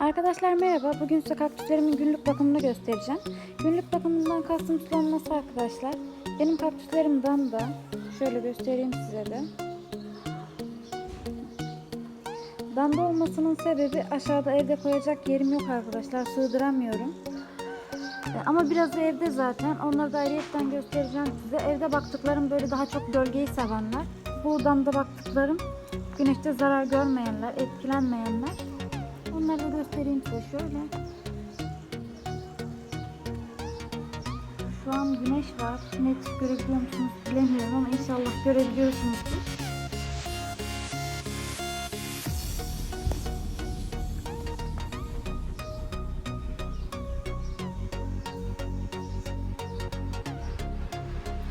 Arkadaşlar merhaba. Bugün size kaktüslerimin günlük bakımını göstereceğim. Günlük bakımından kastım sulanması arkadaşlar. Benim kaktüslerimden de şöyle göstereyim size de. Danda olmasının sebebi aşağıda evde koyacak yerim yok arkadaşlar. Sığdıramıyorum. E, Ama biraz da evde zaten. Onları da ayrıyetten göstereceğim size. Evde baktıklarım böyle daha çok gölgeyi sevenler. Bu damda baktıklarım güneşte zarar görmeyenler, etkilenmeyenler. Onları da göstereyim size şöyle. Şu an güneş var. Net görebiliyor musunuz bilemiyorum ama inşallah görebiliyorsunuzdur.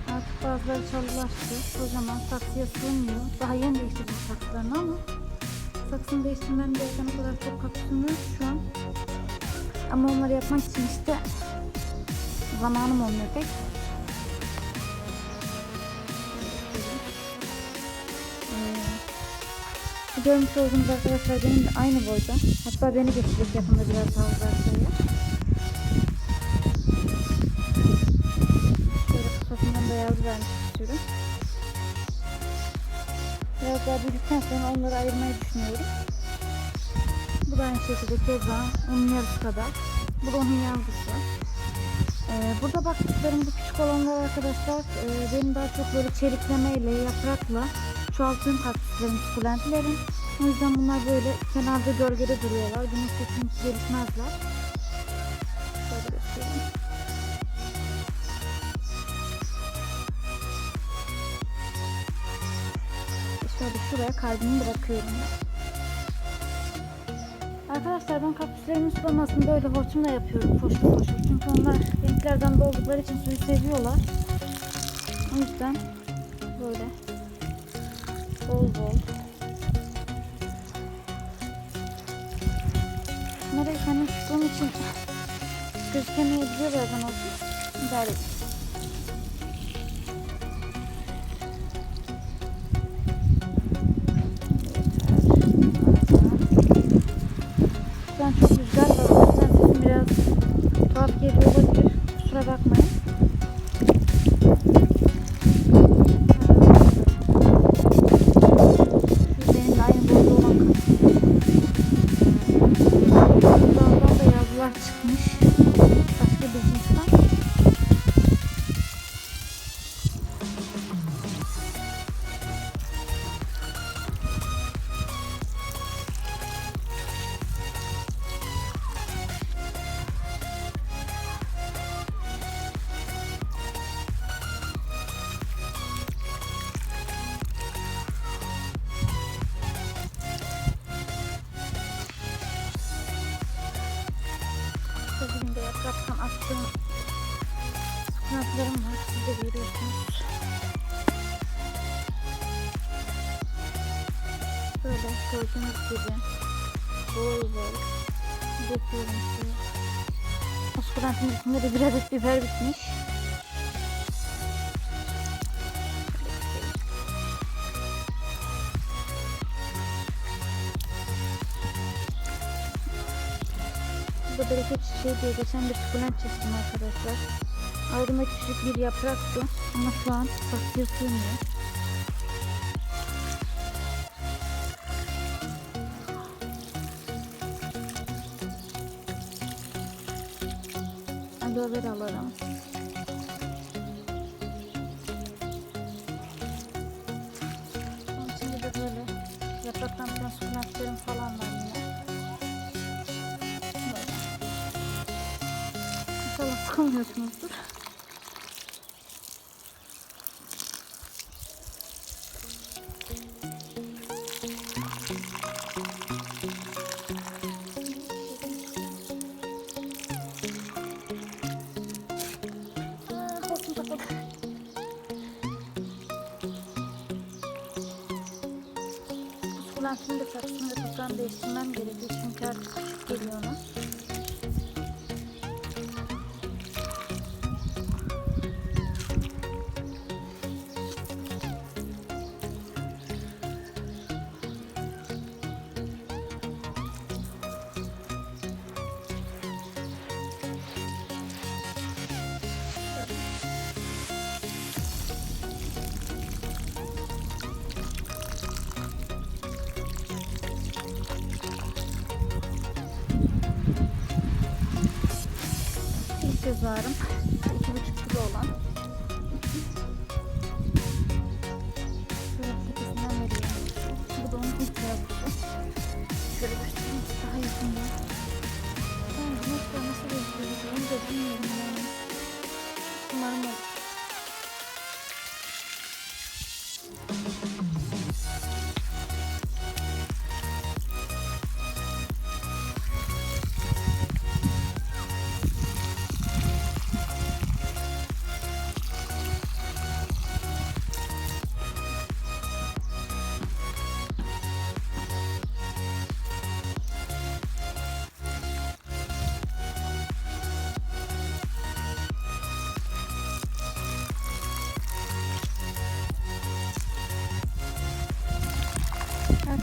Artık bazıları çalılaştı. Kocaman saksıya sığmıyor. Daha yeni değiştirdim saksılarını ama saksını değiştirmem gereken o kadar çok kaktüsüm yok şu an. Ama onları yapmak için işte zamanım olmuyor pek. Ee, görmüş olduğunuz arkadaşlar benim de aynı boyda. Hatta beni geçecek yakında biraz daha uzarsa Böyle kafasından da yavru vermiş sürü. Biraz daha büyüdükten sonra onları ayırmayı düşünüyorum. Bu da aynı şekilde keza onun yarısı kadar. Bu da onun yavrusu. Ee, burada baktıklarım bu küçük olanlar arkadaşlar e, benim daha çok böyle çeliklemeyle, yaprakla çoğalttığım kaktüslerim, sukulentlerim. O yüzden bunlar böyle kenarda gölgede duruyorlar. Güneşte çünkü gelişmezler. Şöyle göstereyim. Şöyle şuraya kalbimi bırakıyorum. Arkadaşlar ben kaktüslerimin sulamasını böyle hortumla yapıyorum foşur foşur. Çünkü onlar renklerden doldukları için suyu seviyorlar. O yüzden böyle bol bol. Bunları kendim tuttuğum için gözükemeyebiliyor bazen olsun. İdare edin. Sukunatlarım var. Siz de görüyorsunuz. Böyle gördüğünüz gibi bol bol döküyorum suyu. O sukulentin üstünde de bir adet biber bitmiş. Burada bereket çiçeği diye geçen bir sukulent çeşidim arkadaşlar. Aldığımda küçük bir yapraktı ama şu an saksıya sığmıyor. Aloe vera alırım. Onun içinde de böyle yapraktan biraz sukulentlerim falan var yine. Böyle. İnşallah sıkılmıyorsunuzdur. Sukulentini de saksını ve değiştirmem gerekiyor çünkü artık İki buçuk kilo olan.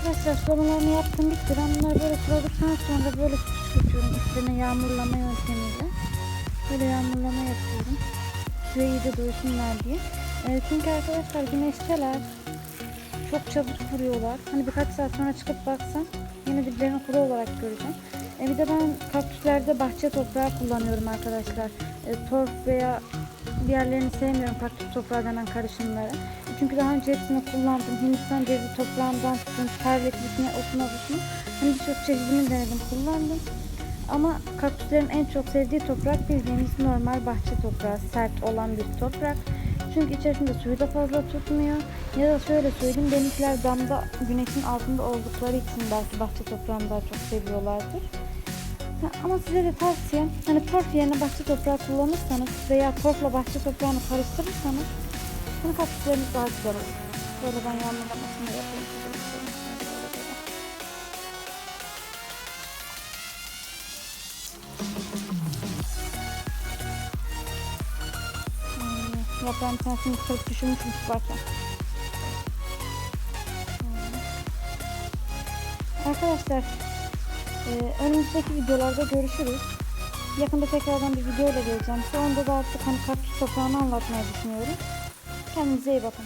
Arkadaşlar sorunlarını yaptım bitti. Ben bunları böyle suladıktan sonra böyle süt geçiyorum üstüne yağmurlama yöntemiyle. Böyle yağmurlama yapıyorum. Suya iyice doysunlar diye. Ee, çünkü arkadaşlar güneşteler. Çok çabuk kuruyorlar. Hani birkaç saat sonra çıkıp baksam yine diplerini kuru olarak göreceğim. E bir de ben kaktüslerde bahçe toprağı kullanıyorum arkadaşlar. E, torf veya diğerlerini sevmiyorum toprağı denen karışımları. Çünkü daha önce hepsini kullandım. Hindistan cevizi toprağından tutun, terliklisine, otuna tutun. Hani birçok çeşidini denedim, kullandım. Ama kaktüslerin en çok sevdiği toprak bildiğimiz normal bahçe toprağı, sert olan bir toprak. Çünkü içerisinde suyu da fazla tutmuyor. Ya da şöyle söyleyeyim, benimkiler damda güneşin altında oldukları için belki bahçe toprağını daha çok seviyorlardır. Ama size de tavsiyem, hani torf yerine bahçe toprağı kullanırsanız veya torfla bahçe toprağını karıştırırsanız Şimdi kaktüslerimiz daha güzel olur. Böyle ben yanlamasını yapayım. Hmm, Yaprağın tanesini kırıp düşürmüşüm tutarken. Hmm. Arkadaşlar e, önümüzdeki videolarda görüşürüz. Yakında tekrardan bir video ile geleceğim. Şu anda da artık hani kaktüs toprağını anlatmayı düşünüyorum. Kendinize iyi bakın.